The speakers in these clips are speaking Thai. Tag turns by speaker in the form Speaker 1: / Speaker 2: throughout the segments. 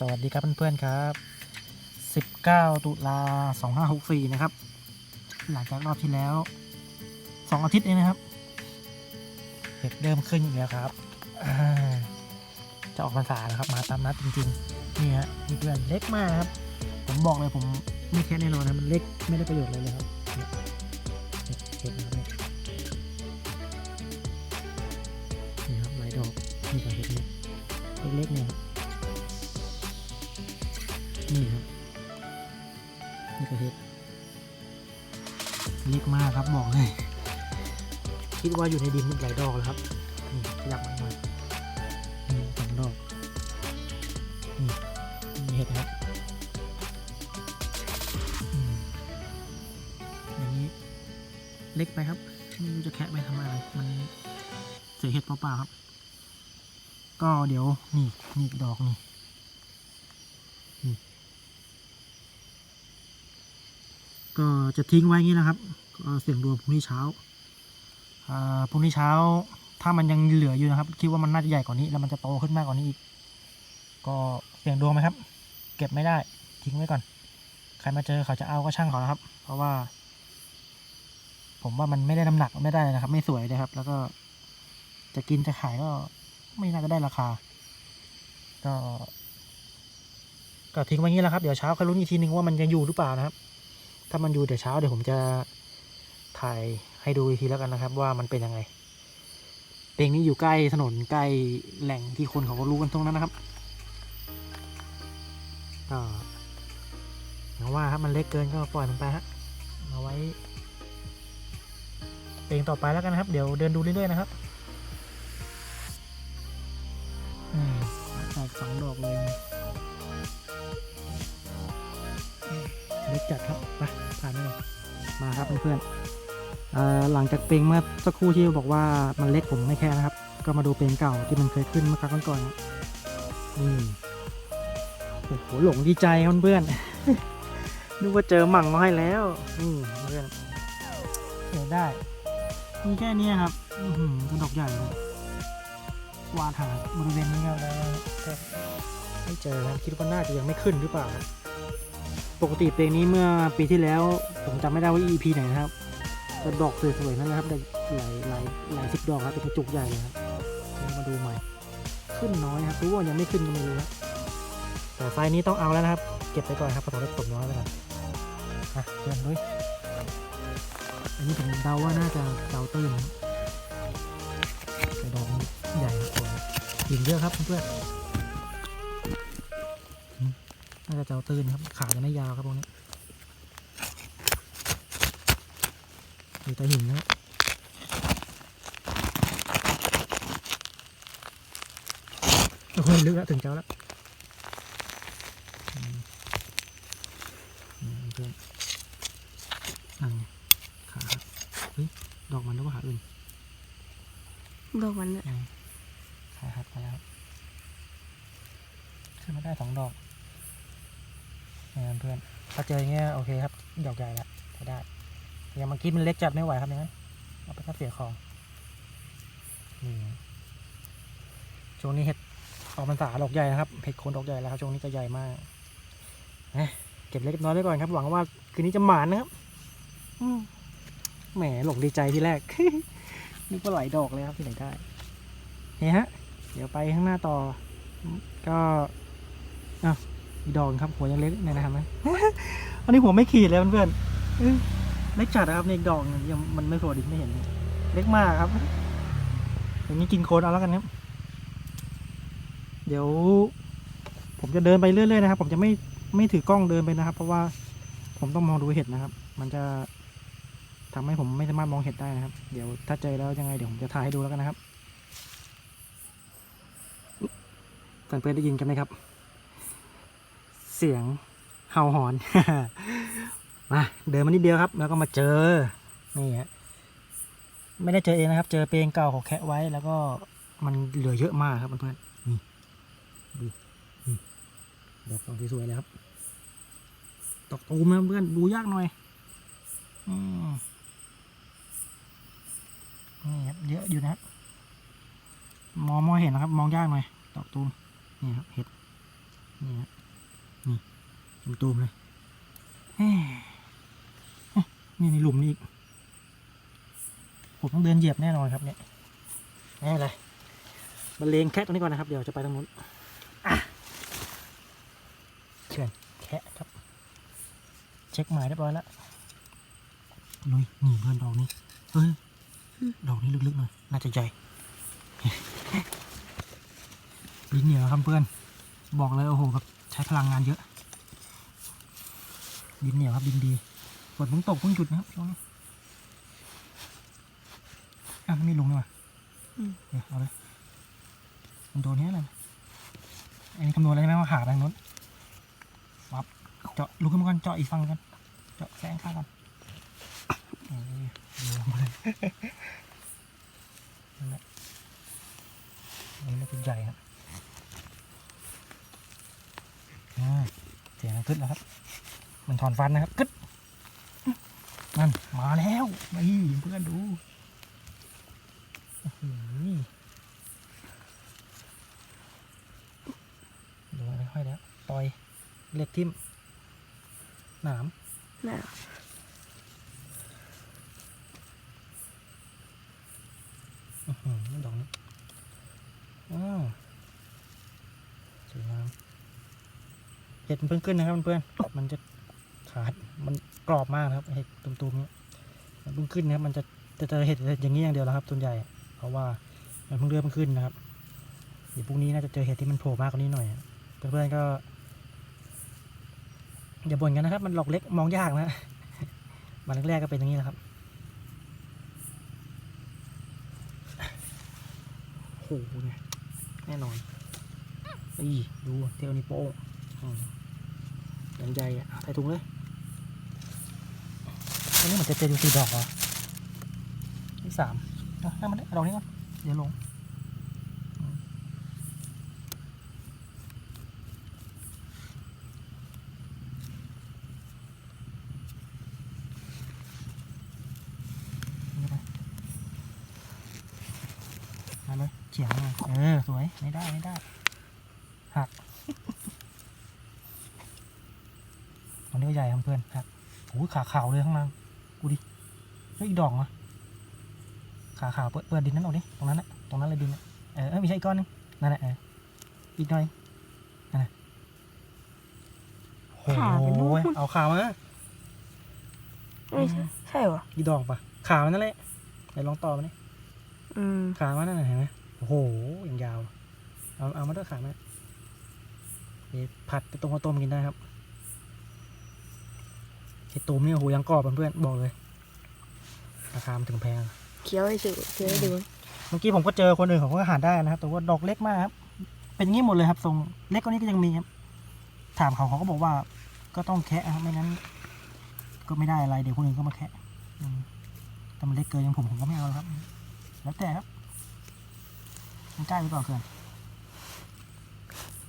Speaker 1: สวัสดีครับเพื่อนๆครับ 19 ตุลา 2564 นะครับ หลังจากรอบที่แล้ว 2 อาทิตย์เองนะครับเห็ดเริ่มขึ้นอีกแล้วครับ จะออกพรรษาแล้วครับ มาตามนัดจริงๆ นี่ฮะเพื่อนเล็กมากครับ ผมบอกเลยผมไม่แค่แน่นอนนะมันเล็กไม่ได้ประโยชน์เลยเลยครับเนี่ยเนี่ยเห็ดนะครับเนี่ยนี่ครับหลายดอกนี่ก็เห็ดเนี่เล็กๆเนี่ย นี่ครับนี่ก็เห็ดเล็กมากครับบอกเลยคิดว่าอยู่ในดินมันหลายดอกแล้วครับนี่ขยับมาหน่อยนี่สองดอกนี่เห็ดครับอย่างนี้เล็กไปครับไม่รู้จะแคะไปทำอะไรมันเสียเห็ดเปล่าๆครับ ก็เดี๋ยวนี่นี่ดอกนี่ ก็จะทิ้งไว้งี้นะครับก็เสี่ยงดวงพรุ่งนี้เช้าอ่าพรุ่งนี้เช้า ถ้ามันยังเหลืออยู่นะครับ คิดว่ามันน่าจะใหญ่กว่านี้ แล้วมันจะโตขึ้นมากกว่านี้อีก ก็เสี่ยงดวงไหมครับ เก็บไม่ได้ ทิ้งไว้ก่อน ใครมาเจอเขาจะเอาก็ช่างเขานะครับ เพราะว่า ผมว่ามันไม่ได้น้ำหนักไม่ได้นะครับ ไม่สวยเลยครับ แล้วก็ จะกินจะขายก็ไม่น่าจะได้ราคา ก็ก็ทิ้งไว้งี้แหละครับ เดี๋ยวเช้าค่อยรุ้อีกทีนึงว่ามันยังอยู่หรือเปล่านะครับ ถ้ามันอยู่เดี๋ยวเช้าเดี๋ยวผมจะถ่ายให้ดูอีกทีแล้วกันนะครับ ว่ามันเป็นยังไงเพลงนี้อยู่ใกล้ถนนใกล้แหล่งที่คนเขาก็รู้กันตรงนั้นนะครับก็อย่างว่าครับมันเล็กเกินก็ปล่อยมันไปฮะเอาไว้เพลงต่อไปแล้วกันนะครับ เดี๋ยวเดินดูเรื่อยๆนะครับอืมแตกสองดอกเลย จัดครับไปผ่านไปเลยมาครับเพื่อนๆหลังจากเพลงเมื่อสักครู่ที่บอกว่ามันเล็กผมไม่แค่นะครับ ก็มาดูเพลงเก่าที่มันเคยขึ้นเมื่อครั้งก่อนๆนะนี่โอ้โหหลงดีใจเพื่อนๆนึกว่าเจอหมั่งมาให้แล้วนี่เพื่อนเสียได้มีแค่นี้ครับอือหือเป็นดอกใหญ่เลยวาดหาบริเวณนี้ก็แล้วไม่เจอครับคิดว่าน่าจะยังไม่ขึ้นหรือเปล่า ปกติเพลงนี้เมื่อปีที่แล้วผมจำไม่ได้ว่า EP ไหนนะครับแต่ดอกสวยๆนั่นนะครับหลายหลายหลายสิบดอกครับเป็นกระจุกใหญ่เลยครับเดี๋ยวมาดูใหม่ ขึ้นน้อยครับรู้ว่ายังไม่ขึ้นก็ไม่รู้นะแต่ไฟนี้ต้องเอาแล้วนะครับ เก็บไปก่อนครับพราะตอนนี้ตกน้อยไปก่อนอะเพื่อนด้วยอันนี้ผมเดาว่าน่าจะเดาตื้นแต่ดอกมันใหญ่สวยหินเยอะครับเพื่อนาจะเจ้าตื้นครับ ขาจะไม่ยาวครับพวกนี้อยู่ใต้หินนะโอ้โหลึกแล้วถึงเจ้าแล้วเพื่อนนั่นขาดอกมันหรือว่าขาอื่น
Speaker 2: ดอกมันน่ะ
Speaker 1: อืมขาหักไปแล้วครับขึ้นมาได้สองดอกเนี่ยเพื่อนถ้าเจออย่างเงี้ยโอเคครับดอกใหญ่ละใช้ได้อย่างเมื่อกี้มันเล็กจัดไม่ไหวครับอย่างนั้นเอาไปก็เสียของนี่ช่วงนี้เห็ดออกพรรษาดอกใหญ่นะครับเห็ดโคนดอกใหญ่แล้วครับช่วงนี้จะใหญ่มากเอ๊ะเก็บเล็กเก็บน้อยไว้ก่อนครับ หวังว่าคืนนี้จะหมานนะครับอืมแหมหลงดีใจที่แรกนึกว่าไหลายดอกเลยครับที่ไหนได้เนี่ยฮะ เดี๋ยวไปข้างหน้าต่อ ก็อ้าว อีดอกครับหัวยังเล็กเนี่ยนะครับอันนี้หัวไม่ขีดเลยเพื่อนๆเล็กจัดนะครับในอีดองยังมันไม่โผล่ดิไม่เห็น เล็กมากครับ อย่างนี้กินโคนเอาแล้วกันครับ เดี๋ยว ผมจะเดินไปเรื่อยๆนะครับ ผมจะไม่ไม่ถือกล้องเดินไปนะครับ เพราะว่าผมต้องมองดูเห็ดนะครับ มันจะทำให้ผมไม่สามารถมองเห็ดได้นะครับ เดี๋ยวถ้าเจอแล้วยังไงเดี๋ยวผมจะถ่ายให้ดูแล้วกันนะครับเพื่อนได้ยินกันไหมครับ เสียงเห่าหอน มาเดินมานิดเดียวครับ แล้วก็มาเจอ นี่ฮะ ไม่ได้เจอเองนะครับ เจอเพลงเก่าของแคะไว้ แล้วก็มันเหลือเยอะมากครับเพื่อนๆนี่ดูนี่ดอกสวยๆเลยครับดอกตูมนะเพื่อนดูยากหน่อยอืมนี่ครับเยอะอยู่นะครับมองมองเห็นนะครับ มองยากหน่อยดอกตูมนี่ครับเห็ดนี่ฮะนี่ ตูมๆเลยนี่ในหลุมนี่อีกผมต้องเดินเหยียบแน่นอนครับเนี่ยไม่เป็นไรบรรเลงแคะตรงนี้ก่อนนะครับ เดี๋ยวจะไปตรงนู้นเชิญแคะครับ เช็คหมายเรียบร้อยแล้วลุยหนีเพื่อนดอกนี้เฮ้ยดอกนี้ลึกๆหน่อยน่าจะใหญ่ดินเหนียวครับเพื่อน บอกเลยโอ้โหแบบใช้พลังงานเยอะ ดินเหนียวครับดินดีฝนเพิ่งตกเพิ่งหยุดนะครับช่วงนี้อะมันมีลุงนี่หว่า
Speaker 2: อืม
Speaker 1: เดี๋ยวเอาเลยมันโดนเนี้ยอะไรอันนี้คำนวณอะไรใช่ไหมว่าหาทางนู้นวับเจาะลุกขึ้นมาก่อนเจาะอีกฝั่งกันเจาะแสงข้างก่อนเออดูลงมาเลยนั่นแหละอันนี้มันเป็นใหญ่ครับอ่าเสียงกึดแล้วครับ มันถอนฟันนะครับกึดนั่นมาแล้วนี่เพื่อนดูอื้อหือดูอะไรค่อยแล้วต่อยเล็กทิ่มหนาม
Speaker 2: น่ะ
Speaker 1: อื้อหือดอกนี้อ้าวสวยงามเห็ดมันเพิ่งขึ้นนะครับเพื่อนๆมันจะ ขาดมันกรอบมากครับเห็ดตุ่มๆนี้มันเพิ่งขึ้นนะครับ มันจะจะเจอเห็ดอย่างนี้อย่างเดียวแล้วครับส่วนใหญ่ เพราะว่ามันเพิ่งเริ่มขึ้นนะครับเดี๋ยวพรุ่งนี้น่าจะเจอเห็ดที่มันโผล่มากกว่านี้หน่อยเพื่อนๆก็อย่าบ่นกันนะครับ มันหลอกเล็กมองยากนะมันแรกๆก็เป็นอย่างนี้แหละครับโอ้โหเนี่ยแน่นอนอีดูเทวนิโป้งย่างใหญ่อะใส่ถุงเลย อันนี้เหมือนจะเจออยู่สี่ดอกเหรอที่สามเอาให้มันได้เอาดอกนี้ก่อนเดี๋ยวลงมาเลยเฉียงเลยเออ สวย ไม่ได้ ไม่ได้ หักตอนนี้ก็ใหญ่ครับเพื่อนหักโอ้ยขาขาวเลยข้างล่าง เฮ้ยอีกดอกมาขาขาวเปิดเปิดดินนั้นออกดิตรงนั้นแหละตรงนั้นเลยดินน่ะเออเอ้ยไม่ใช่อีกก้อนนึงนั่นแหละเอออีกหน่อยนั่นแหละโอ้
Speaker 2: ขาเป็น
Speaker 1: โห
Speaker 2: ลูก
Speaker 1: เอาขามา
Speaker 2: ไม่ใช่ใช่เหรอ
Speaker 1: อีกดอกปะขามันนั่นแหละไหนลองต่อมาดิ
Speaker 2: อืม
Speaker 1: ขามันนั่นน่ะเห็นไหมโอ้โหอย่างยาวเอาเอามาด้วยขามานี่ผัดไปตรงข้าวต้มกินได้ครับไอ้ตูมนี่โอ้โหยังกรอบเพื่อนๆบอกเลย ราคามันถึงแพง
Speaker 2: เคี้ยวให้ดูเคี้ยวให้ดู
Speaker 1: เมื่อกี้ผมก็เจอคนอื่นเขาก็หาได้นะครับ แต่ว่าดอกเล็กมากครับ เป็นอย่างนี้หมดเลยครับทรงเล็กกว่านี้ก็ยังมีครับ ถามเขาเขาก็บอกว่า ก็ต้องแคะครับไม่งั้น ก็ไม่ได้อะไรเดี๋ยวคนอื่นก็มาแคะอืมแต่มันเล็กเกินอย่างผมผมก็ไม่เอาแล้วครับ แล้วแต่ครับมันใกล้ไปเปล่าเพื่อน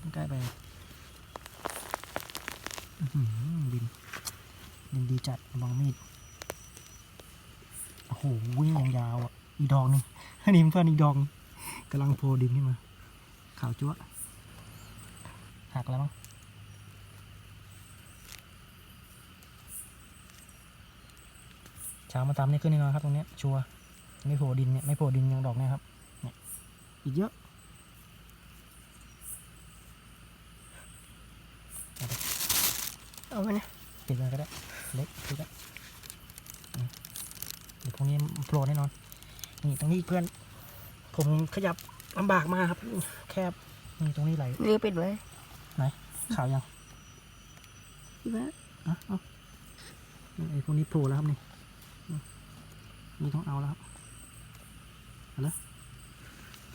Speaker 1: มันใกล้ไปอื้อหือดินดินดีจัดระวังมีด โอ้โหวิ่งยางยาวอะ อีดอกหนึงอันนี้เพื่อนอีดองกำลังโผล่ดินขึ้นมาขาวจั๊วหักแล้วมั้งเช้ามาตามนี่ขึ้นแน่นอนครับตรงนี้ชัวร์ไม่โผล่ดินเนี่ยไม่โผล่ดินย่างดอกเนี่ยครับเนี่ยอีกเยอะ
Speaker 2: เอามานะ
Speaker 1: ปิดมันก็ได้เล็กปิดแล้วอืม เดี๋ยวพวกนี้โผล่แน่นอน นี่ตรงนี้เพื่อน ผมขยับลำบากมากครับ แคบนี่ตรงนี้ไหล
Speaker 2: เรียกปิดไว้
Speaker 1: ขาวยัง
Speaker 2: คิดว่า
Speaker 1: อะเอาไอ้พวกนี้โผล่แล้วครับนี่อืมนี่ต้องเอาแล้วครับเอาเลย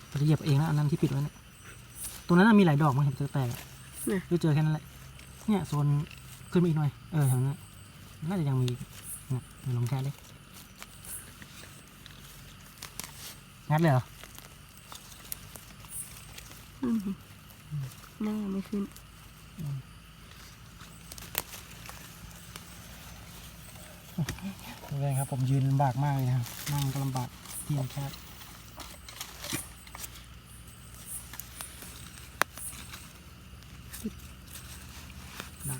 Speaker 1: เราจะเหยียบเองแล้วอันนั้นที่ปิดไว้เนี่ยตรงนั้นนะมีหลายดอกมั้งเห็นแตกๆอะหรือเจอแค่นั้นแหละ เนี่ยโซนขึ้นมาอีกหน่อย เออแถวนั้นน่าจะยังมีอีกเนี่ยเดี๋ยวลองแค่เลย งัดเลยเหรอ
Speaker 2: อืมหน้าไม่ขึ้น
Speaker 1: เลยครับผมยืนลำบากมากเลยนะครับนั่งก็ลำบากที่ยังแคบ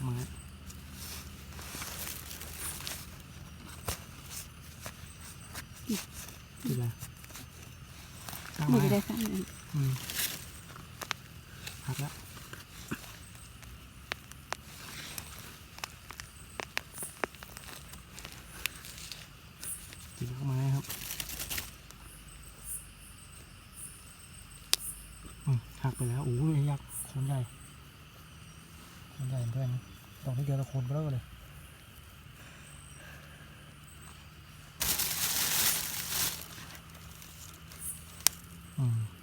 Speaker 1: ไม้ดีละราก
Speaker 2: ไม่
Speaker 1: ไม้
Speaker 2: ได้สร้างเลย
Speaker 1: อืมหักแล้วติดรากไม้ครับอืมหักไปแล้วโอ้ยยักษ์โคนใหญ่โคนใหญ่เพื่อนดอกนี้เดียวเราโคนเบ้อเลย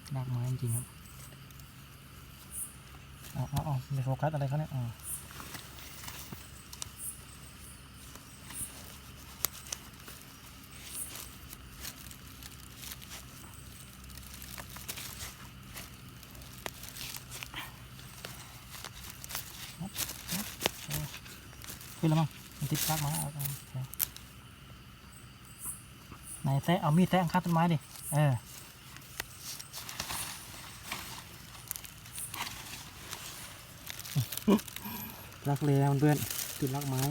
Speaker 1: อืมากไม้จริงครับอาเอาเอไม่โฟกัสอะไรเขาเนี่ยอ๋อขึ้นแล้วมั้งมันติดรากไม้าเอาเอาไหนแซะเอามีดแซะข้างต้นไม้ดิ เออ รักเลยนะเพื่อนติดรักไม้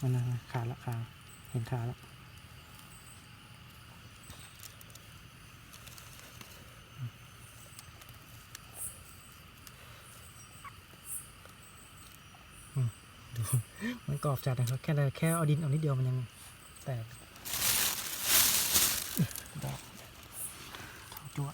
Speaker 1: มันนะขาดละขาเห็นขาแล้วอืมดูมันกรอบจัดนะครับแค่แค่เอาดินเอานิดเดียวมันยังแตกดอกจว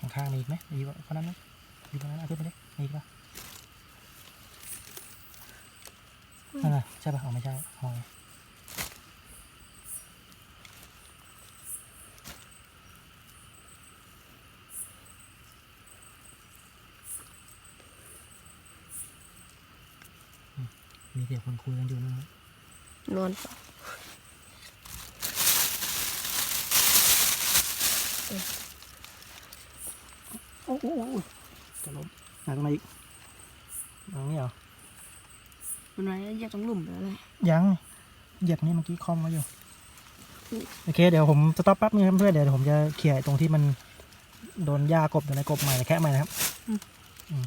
Speaker 1: ข้างๆมีอีกไหมมีกว่า คนนั้นไหมมีคนนั้นเอาขึ้นไปดิมีอีกปะนั่นน่ะใช่ปะอ๋อไม่ใช่หอยอืมมีเสียงคนคุยกันอยู่นะครับ
Speaker 2: นอนเปล่า
Speaker 1: โอ้โหจะล้มหนักมาอีกตรงนี้เหรอ
Speaker 2: มันไว้เหยียบตรงหลุมไปแล้วเลย
Speaker 1: ยังเหยียบนี่เมื่อกี้คอมมาอยู่
Speaker 2: อืม
Speaker 1: โอเคเดี๋ยวผมสต็อปแป๊บนึงครับเพื่อนเดี๋ยวผมจะเขี่ยตรงที่มันโดนหญ้ากบโดนอะไรกบใหม่แค่ใหม่นะครับอืม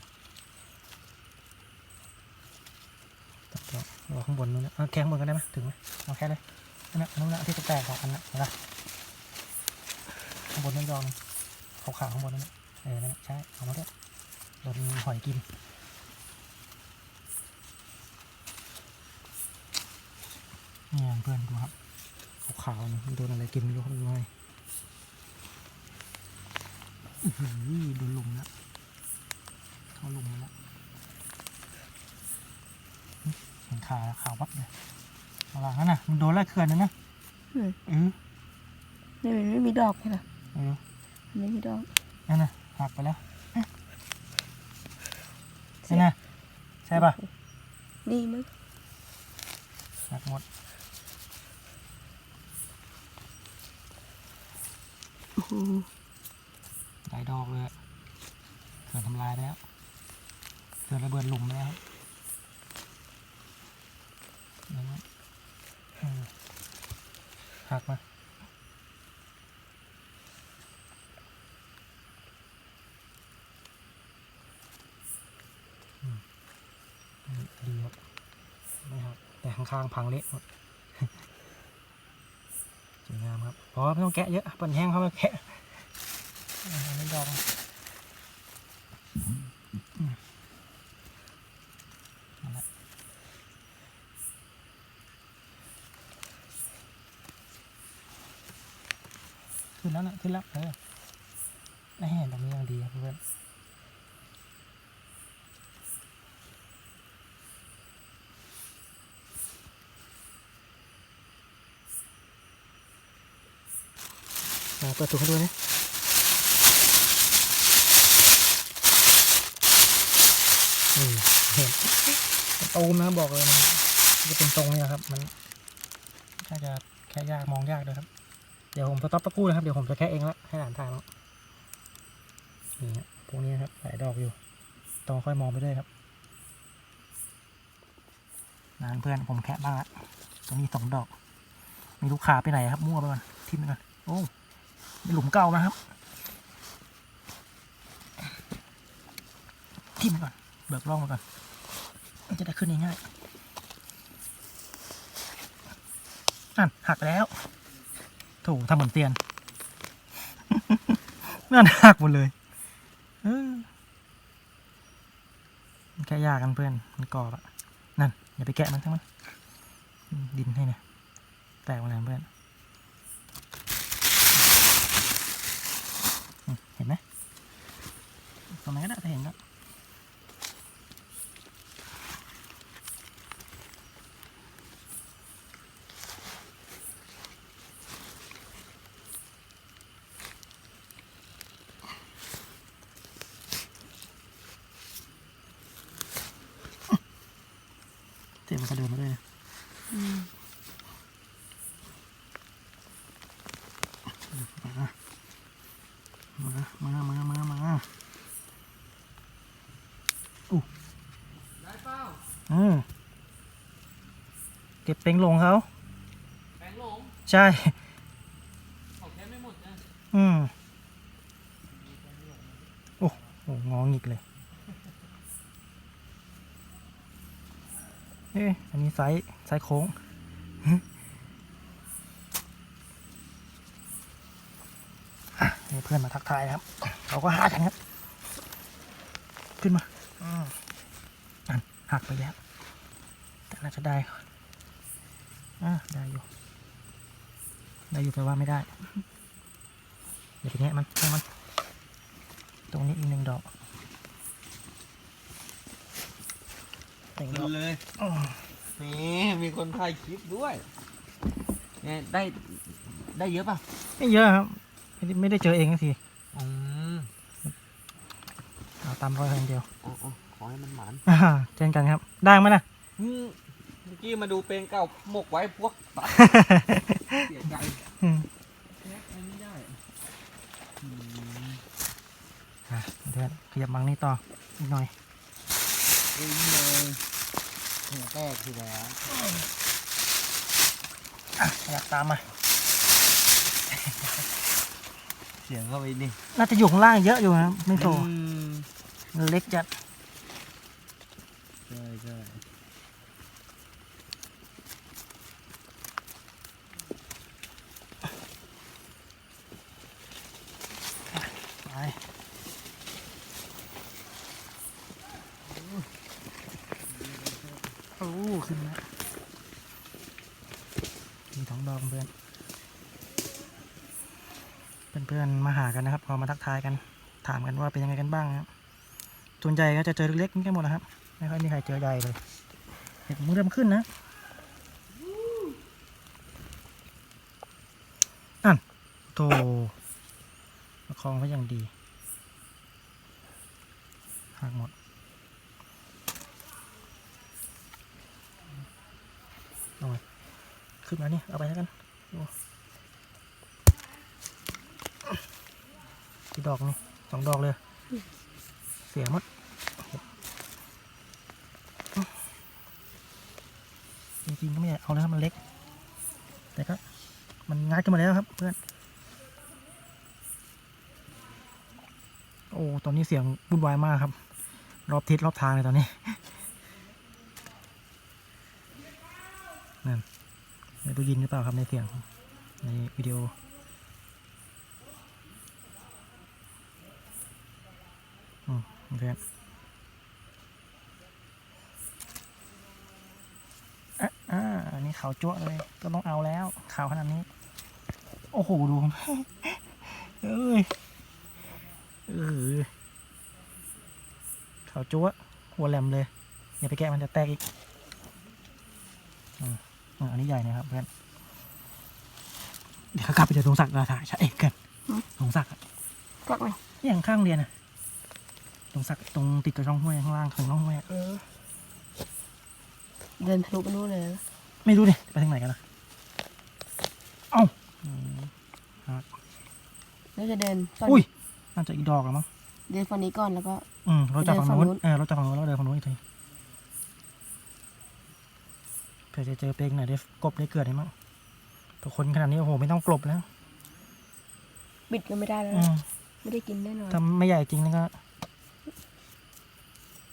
Speaker 1: ตัดต่อเอาข้างบนนู้นนะเอาแค่ข้างบนกันได้ไหมถึงไหมเอาแค่เลยนั่นนะนั่นนะที่แตกๆออกกันนะเห็นปะข้างบนนั่นยองขาวๆข้างบนนั่นนะ เออนั่นนะใช่เอามาด้วยโดนหอยกินเนี่ยเพื่อนดูครับขาวๆนะมันโดนอะไรกินไม่รู้ครับยังไงอื้อหือโดนหลุมแล้วเข้าหลุมแล้วเห็นขาแล้วขาววับเลยเอาล่ะนั่นน่ะมันโดนแล้วเขื่อนนึงนะ
Speaker 2: อืม
Speaker 1: เออ
Speaker 2: นี่มันไม่มีดอกใช่ไหม
Speaker 1: เออ
Speaker 2: มันไม่มีดอก
Speaker 1: นั่นน่ะ หักไปแล้วเอ๊ะใช่ไหมใช่ป่ะ
Speaker 2: นี่มั้ง
Speaker 1: หักหมด
Speaker 2: โอ้โห
Speaker 1: หลายดอกเลยอะเขื่อนทำลายไปแล้วเขื่อนระเบิดหลุมไปแล้วครับนั่นนะเออหักมา อืมดีครับ ไม่หักแต่ ข้างพังเละหมดสวยงามครับ พอไม่ต้องแกะเยอะปนแห้งเข้ามาแกะไม่ดองอืมนั่นแหละขึ้นแล้วนะขึ้นแล้วเออไม่เห็นตรงนี้ยังดีครับเพื่อน อ่าเปิดถุงให้ดูนะนี่เห็นตูมนะครับบอกเลยมันจะเป็นทรงเนี่ยครับ มันน่าจะแค่ยากมองยากด้วยครับ เดี๋ยวผมสต็อปสักครู่นะครับ เดี๋ยวผมจะแค่เองละให้หลานถ่ายมั้งนี่ฮะพวกนี้ครับหลายดอกอยู่ต้องค่อยมองไปด้วยครับนานเพื่อนผมแคะบ้างละตรงนี้สองดอก มีลูกค้าไปไหนครับมั่วไปก่อนทิมไปก่อนโอ้ หลุมเก่านะครับ ทิมก่อน เบิกร่องไปก่อน มันจะได้ขึ้นง่ายๆนั่นหักแล้วถูทำเหมือนเตียนนั่นหักหมดเลยเออมันแค่ยากกันเพื่อน มันกรอบอะนั่นอย่าไปแกะมันทั้งมัน ดินให้เนี่ยแตกมาแล้วเพื่อนอืมเห็นไหม ตรงไหนก็ได้เห็นก็เสียงมันกระเดินมาด้วยนะ
Speaker 2: อืม
Speaker 1: มา มา มา มา มา อู้
Speaker 3: ได้เปล่า
Speaker 1: อืมเก็บเต็งลงเขา
Speaker 3: แบงค์หลง
Speaker 1: ใช่
Speaker 3: ของแค่ไม่หมดนะ
Speaker 1: อืมโอ้โหงองิกเลย เอ๊ะอันนี้ไซส์ไซส์โค้งอะนี่เพื่อนมาทักทายนะครับ เขาก็หากันครับ ขึ้นมาอืมอันหักไปแล้ว แต่น่าจะได้ อะได้อยู่ ได้อยู่แต่ว่าไม่ได้อย่าไปแงะมันให้มัน ตรงนี้อีกหนึ่งดอกหนึ่งดอก
Speaker 3: เลย
Speaker 1: อ้อ
Speaker 3: นี่มีคนถ่ายคลิปด้วยเนี่ยได้ได้เยอะป่ะ
Speaker 1: ไม่เยอะครับ ไม่ได้ไม่ได้เจอเองสักที
Speaker 3: อืม
Speaker 1: เอาตามรอยอย่างเดียว
Speaker 3: อ๋อขอให้มันหมาน
Speaker 1: อ่าเช่นกันครับ ได้ไหมนะ
Speaker 3: อืมเมื่อ กี้มาดูเพลงเก่าหมกไว้พวกตัดเสียใจ
Speaker 1: อืม
Speaker 3: แค่ไม่ได้อืม
Speaker 1: อะเดี๋ยวขยับมังนี่ต่ออีกหน่อย
Speaker 3: เอ้ยเลยหัวแตกทีแล้ว
Speaker 1: อะขยับตามมา
Speaker 3: เสียงเข้าไปดิ
Speaker 1: น่าจะอยู่ข้างล่างเยอะอยู่นะครับไม่โต
Speaker 3: อืม
Speaker 1: มันเล็กจัด
Speaker 3: ใช่ใช่
Speaker 1: ไปโอ้ขึ้นแล้วมีท้องดองเพื่อน เพื่อนๆมาหากันนะครับ พอมา ทายกันถามกันว่าเป็นยังไงกันบ้างครับส่วนใหญ่ก็จะเจอเล็กๆนี่กันหมดนะครับไม่ค่อยมีใครเจอใหญ่เลยเห็ดมือเริ่มขึ้นนะนั่นโตประคองไว้อย่างดีหักหมดเอาไว้ขึ้นมานี่เอาไปแล้วกัน กี่ดอกนี่สองดอกเลย เสียหมดจริงๆก็ไม่อยากเอาแล้วครับมันเล็ก แต่ก็มันงัดกันมาแล้วครับ เพื่อน โอ้ตอนนี้เสียงวุ่นวายมากครับ รอบทิศรอบทางเลยตอนนี้นั่นไม่รู้ยินหรือเปล่าครับในเสียงในวิดีโอ อืม เพื่อนอะอ่าอันนี้ขาวจั่วะเลย ก็ต้องเอาแล้วขาวขนาดนี้ โอ้โห ดูเอ้ยเออขาวจั่วะหัวแหลมเลย อย่าไปแกะมันจะแตกอีกอืมอะอันนี้ใหญ่นะครับเพื่อน เดี๋ยวเขากลับไปเจอตรงศักดิ์ราชาใช่เอกกันตรงศักดิ์อะ
Speaker 2: กักไหม
Speaker 1: อย่างข้างเรียนอะ ตรงศักดิ์ตรงติดกับช่องห้วยข้างล่างถึงช่องห้วยอะ
Speaker 2: เออ เดินทะลุไปนู่นเลยนะ
Speaker 1: ไม่รู้ดิไปทางไหนกันนะเอ้าอืม
Speaker 2: เราจะเดินฝั่ง
Speaker 1: อุ้ยน่าจะอีกดอกแล้วมั้ง
Speaker 2: เดินฝั่งนี้ก่อนแล้วก็
Speaker 1: อืมเราจากฝั่ง
Speaker 2: เดินฝั่ง
Speaker 1: นู้น
Speaker 2: นู้น
Speaker 1: เออเราจากฝั่งนู้นแล้วเดินฝั่งนู้นอีกทีเผื่อจะเจอเป้งไหนได้กบได้เกิดได้มั้งแต่คนขนาดนี้โอ้โหไม่ต้องกลบแล้ว
Speaker 2: บิดก็ไม่ได้แล้ว
Speaker 1: อื
Speaker 2: นะ
Speaker 1: ม
Speaker 2: ไม่ได้กินแน่นอน
Speaker 1: ถ้าไม่ใหญ่จริงนี่ก็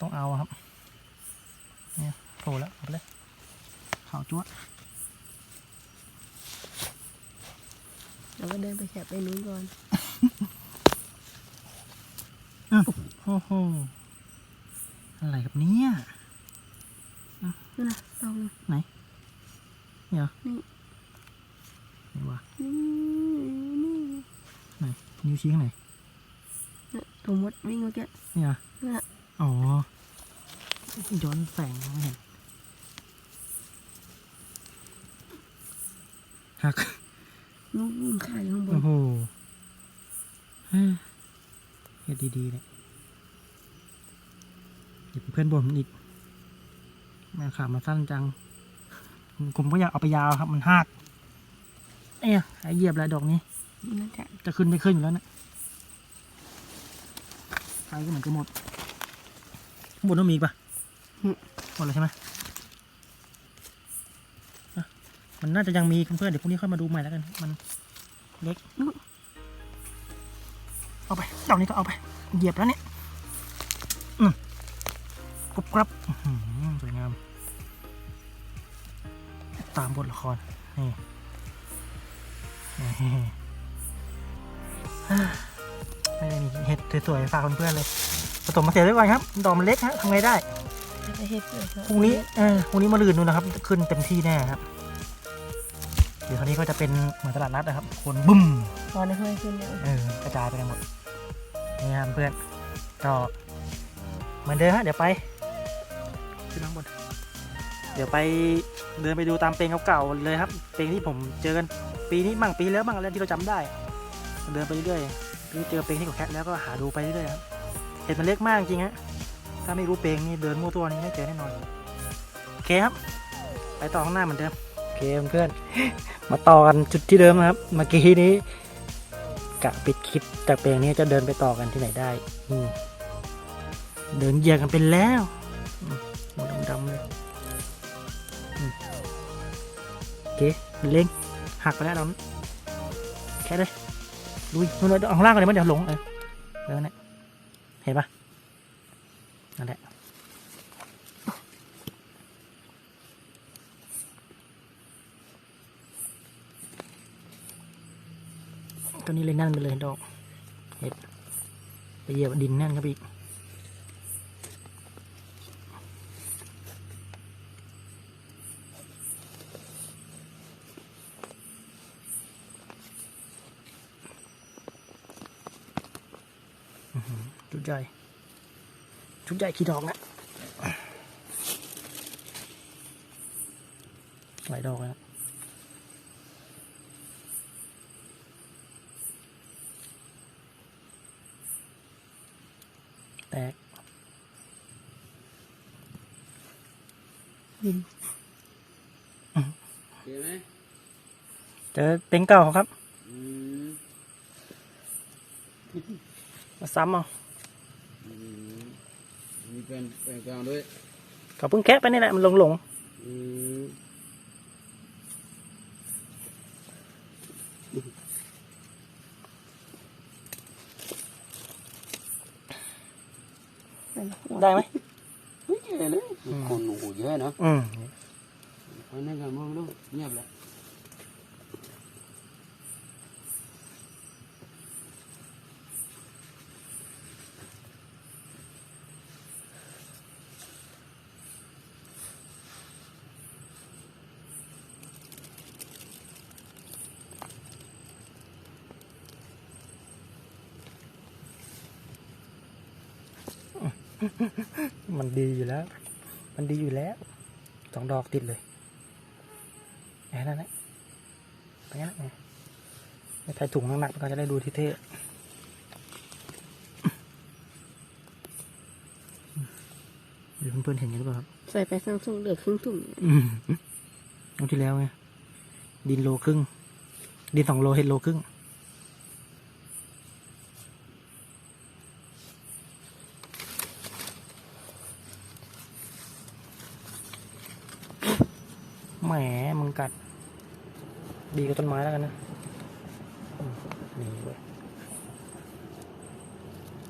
Speaker 1: ต้องเอาอะครับเนี่ยโผล่แล้วเอาไปเลยขาวจั๊วะ
Speaker 2: เราก็เดินไปแฉะไปนู้นก่อน
Speaker 1: โอ้โหอะไรครับเนี่ย
Speaker 2: นั่นนะลองดู
Speaker 1: เนี่ยเหรอ
Speaker 2: นี่
Speaker 1: ไหนวะ
Speaker 2: นี่นี่
Speaker 1: ไหนนิ้วชี้ข้างไหน
Speaker 2: เนี่ยถุงมดวิ่งเมื่อกี้
Speaker 1: เนี่ยเหรอ
Speaker 2: นั่นน่ะ
Speaker 1: อ๋อ ย้อนแสงไม่เห็นหัก
Speaker 2: นู่นขาอยู่ข้างบน
Speaker 1: โอ้โหเฮ้ยเฮ็ดดีๆเลยเดี๋ยวเพื่อนบ่นมันอีกแม่ขามาสั้นจัง ผมก็อยากเอาไปยาวครับ มันหักเอ้ยไอเหยียบอะไรดอกนี้
Speaker 2: น่าจะ
Speaker 1: จะขึ้นไม่ขึ้นอยู่แล้วเนะไฟก็เหมือนกันหมดข้างบนต้องมีอีกปะ หมดแล้วใช่ไหมมันน่าจะยังมีเพื่อนเดี๋ยวพรุ่งนี้ค่อยมาดูใหม่แล้วกัน มันเล็ก เอาไปดอกนี้ก็เอาไป เหยียบแล้วเนี่ยกรุบกรับสวยงาม ตามบทละคร นี่ไม่ได้มีเห็ดสวยๆฝากเพื่อนๆเลยผสมมาเสร็จไว้ก่อนครับ ดอกมันเล็กฮะทำไงได้
Speaker 2: จะไปเห็ดเลยครับ
Speaker 1: พรุ่งนี้เออพรุ่งนี้มาลืนนู่นนะครับ ขึ้นเต็มที่แน่ครับ เดี๋ยวคราวนี้ก็จะเป็นเหมือนตลาดนัดนะครับ คนบึ้ม
Speaker 2: ตอนนี้ห้อยขึ้นเนี่ย
Speaker 1: เออกระจายไปกันหมด นี่ครับเพื่อน ก็เหมือนเดิมฮะ เดี๋ยวไป ขึ้นข้างบน เดี๋ยวไปเดินไปดูตามเพลงเก่าๆเลยครับ เพลงที่ผมเจอกันปีนี้มั่งปีแล้วมั่งอะไรที่เราจำได้ เดินไปเรื่อยๆหรือเจอเพลงที่กับแคทแล้วก็หาดูไปเรื่อยๆครับเห็นมันเล็กมากจริงฮะ ถ้าไม่รู้เพลงนี่เดินมั่วตัวนี่ไม่เจอแน่นอนโอเคครับ ไปต่อข้างหน้าเหมือนเดิมโอเคเพื่อนมาต่อกันจุดที่เดิมนะครับ เมื่อกี้นี้กะปิดคลิปจากเพลงนี้จะเดินไปต่อกันที่ไหนได้ อืเดินเหยียกันเป็นแล้วอืมหัวดำๆเลยโอเคเล็งหักไปแล้วเราแค่เลยลุยนู่นเลยเอาข้างล่างก่อนเลยมันเดี๋ยวหลงเออเออเนี่ยเห็นปะ นั่นแหละตัวนี้เลยนั่นไปเลยดอกเห็ดไปเหยียบดินแน่นครับอีกชุดใหญ่ชุด ใหญ่กี่ดอกนะหลายดอกแล้วแตก
Speaker 2: ดิน
Speaker 3: เห็นไหม
Speaker 1: เจอเต็งเก่าครับ
Speaker 3: อืม
Speaker 1: มาซ้ำเอา
Speaker 3: อืม มีเป็นเป็นกลางด้วย
Speaker 1: เขาเพิ่งแคะไปนี่แหละมันหลงหลง
Speaker 3: อืม
Speaker 1: ๆได้ไหม
Speaker 3: เฮ้ยเจ๋เลยคนโอ้โหเยอะเนาะ
Speaker 1: อืม
Speaker 3: ไปนั่งกันมองดูเงียบแล้ว
Speaker 1: มันดีอยู่แล้ว มันดีอยู่แล้วสอง ดอกติดเลยแหมนั่นแหละไปงั้นไงไม่ใส่ถุงหนักๆมันก็จะได้ดูที่เท่เดี๋ยวเพื่อนๆเห็นกันหรือเปล่าครับ
Speaker 2: ใส่ไปสร้างถุงเหลือครึ่งถุงเนี่ย
Speaker 1: อืมเอาที่แล้วไงดินโลครึ่ง ดินสองโลเห็ดโลครึ่ง กัด ดีกับต้นไม้แล้วกันนะอืมนี่เว้ย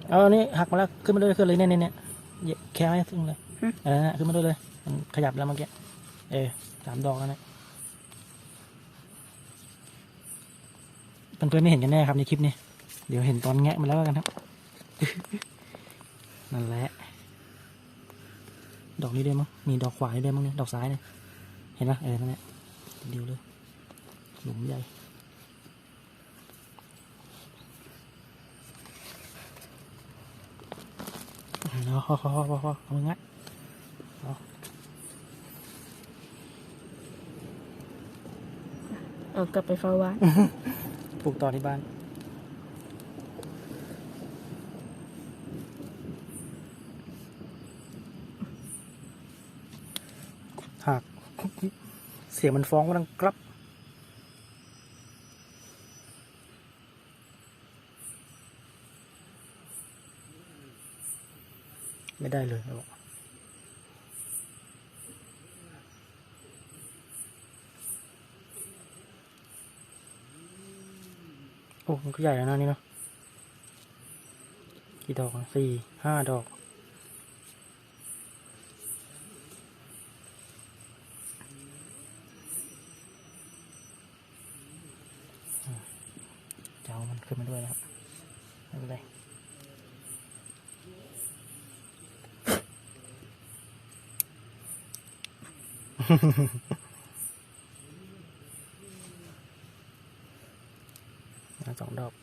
Speaker 1: เอาอันนี้หักมาแล้วขึ้นมาด้วยขึ้นเลยเนี่ยเนี่ยเนี่ยเหยียบแค่ให้ขึ้นเลยเออนะขึ้นมาด้วยเลย มันขยับแล้วเมื่อกี้เออสามดอกแล้วนะเพื่อนๆไม่เห็นกันแน่ครับในคลิปนี้ เดี๋ยวเห็นตอนแงะมาแล้วกันครับ นั่นแหละ ดอกนี้ด้วยมั้งมีดอกขวานี่ด้วยมั้งเนี่ย ดอกซ้ายเนี่ย เห็นปะเออ นั่นแหละเดียวเลย หลุมใหญ่เอาพอพอพอพอพอเอามืองัด
Speaker 2: เอากลับไปเฝ้าบ้าน
Speaker 1: ปลูกต่อที่บ้านหากเสียงมันฟ้องว่าดังกรับ ไม่ได้ เลยโอ้มันก็ใหญ่แล้วนะนี่เนาะกี่ดอกสี่ห้าดอกจะเอามันขึ้นมาด้วยนะครับ ไม่เป็นไร มาสองดอก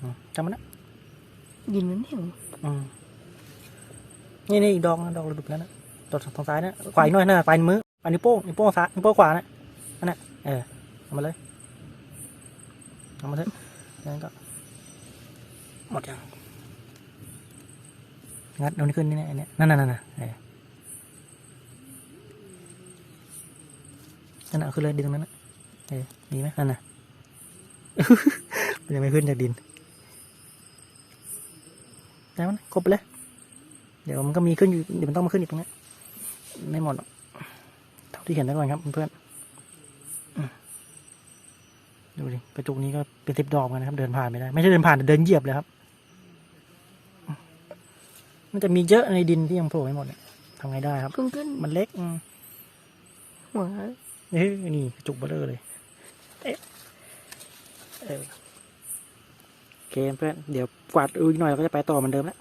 Speaker 1: อืมจำมันนะ
Speaker 2: ดิน มัว
Speaker 1: อืมนี่นี่อีกดอกนะดอกระดุบแล้วนะดอกทางซ้ายนะขวาอีกหน่อยนะปลายมือปลายนิ้วโป้งนิ้วโป้งซ้ายนิ้วโป้งขวานะนั่นน่ะเออเอามาเลยเอามาเถอะงั้นก็หมดยังงัดเอานี่ขึ้นนี่นะอันนี้นั่นนั่นนั่นน่ะเออนั่นน่ะเอาขึ้นเลยดึงตรงนั้นนะเออมีไหมนั่นน่ะมันยังไม่ขึ้นจากดินแล้วมันครบเลยเดี๋ยวมันก็มีขึ้นอยู่เดี๋ยวมันต้องมาขึ้นอีกตรงนี้ ไม่หมดหรอกเท่าที่เห็นได้ก่อนครับเพื่อนๆอืมดูดิกระจุกนี้ก็เป็นสิบดอกเหมือนกันนะครับ เดินผ่านไม่ได้ ไม่ใช่เดินผ่านแต่เดินเหยียบเลยครับอืมมันจะมีเยอะในดินที่ยังโผล่ไม่หมดเนี่ยทำไงได้ครับ
Speaker 2: ขึ้นขึ้น
Speaker 1: มันเล็กอืม
Speaker 2: หัว
Speaker 1: เฮ้ยนี่กระจุกเบลเลอเลยเอ๊ะเออโอเคเพื่อนเดี๋ยวกวาดอูอีกหน่อยเราก็จะไปต่อเหมือนเดิมแล้ว